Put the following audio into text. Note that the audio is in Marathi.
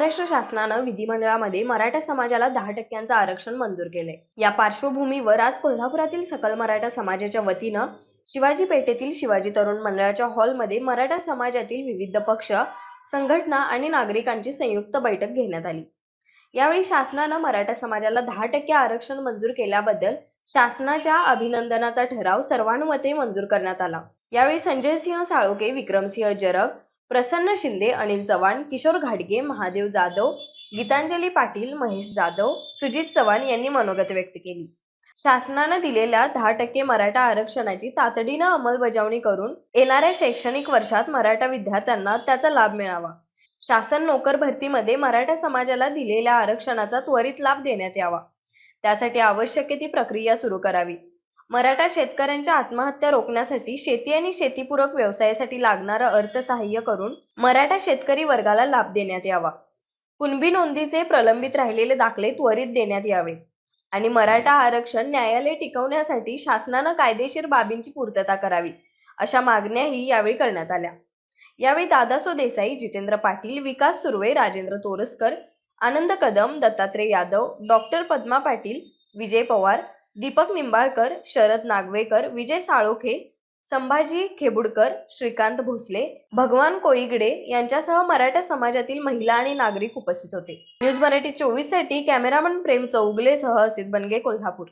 महाराष्ट्र शासनानं विधिमंडळामध्ये मराठा समाजाला दहा टक्क्यांचं आरक्षण मंजूर केले या पार्श्वभूमीवर आज कोल्हापुरातील सकल मराठा समाजाच्या वतीनं शिवाजी पेठेतील शिवाजी तरुण मंडळाच्या हॉलमध्ये मराठा समाजातील विविध पक्ष संघटना आणि नागरिकांची संयुक्त बैठक घेण्यात आली. यावेळी शासनानं मराठा समाजाला दहा टक्के आरक्षण मंजूर केल्याबद्दल शासनाच्या अभिनंदनाचा ठराव सर्वानुमते मंजूर करण्यात आला. यावेळी संजय सिंह साळुके विक्रमसिंह जरग प्रसन्न शिंदे अनिल चव्हाण किशोर घाडगे महादेव जाधव गीतांजली पाटील महेश जाधव सुजित चव्हाण यांनी मनोगत व्यक्त केली. शासनानं दिलेल्या दहा टक्के मराठा आरक्षणाची तातडीनं अंमलबजावणी करून येणाऱ्या शैक्षणिक वर्षात मराठा विद्यार्थ्यांना त्याचा लाभ मिळावा. शासन नोकर भरतीमध्ये मराठा समाजाला दिलेल्या आरक्षणाचा त्वरित लाभ देण्यात यावा. त्यासाठी आवश्यक ती प्रक्रिया सुरू करावी. मराठा शेतकऱ्यांच्या आत्महत्या रोखण्यासाठी शेती आणि शेतीपूरक व्यवसायासाठी लागणारं अर्थसहाय्य करून मराठा शेतकरी वर्गाला लाभ देण्यात यावा. कुणबी नोंदीचे प्रलंबित राहिलेले दाखले त्वरित देण्यात यावे. आणि मराठा आरक्षण न्यायालय टिकवण्यासाठी शासनानं कायदेशीर बाबींची पूर्तता करावी अशा मागण्याही यावेळी करण्यात आल्या. यावेळी दादासो देसाई जितेंद्र पाटील विकास सुर्वे राजेंद्र तोरसकर आनंद कदम दत्तात्रय यादव डॉक्टर पद्मा पाटील विजय पवार दीपक निंबाळकर शरद नागवेकर विजय साळोखे संभाजी खेबुडकर श्रीकांत भोसले भगवान कोईगडे यांच्यासह मराठा समाजातील महिला आणि नागरिक उपस्थित होते. न्यूज मराठी चोवीससाठी कॅमेरामन प्रेम चौगुलेसह असित बनगे कोल्हापूर.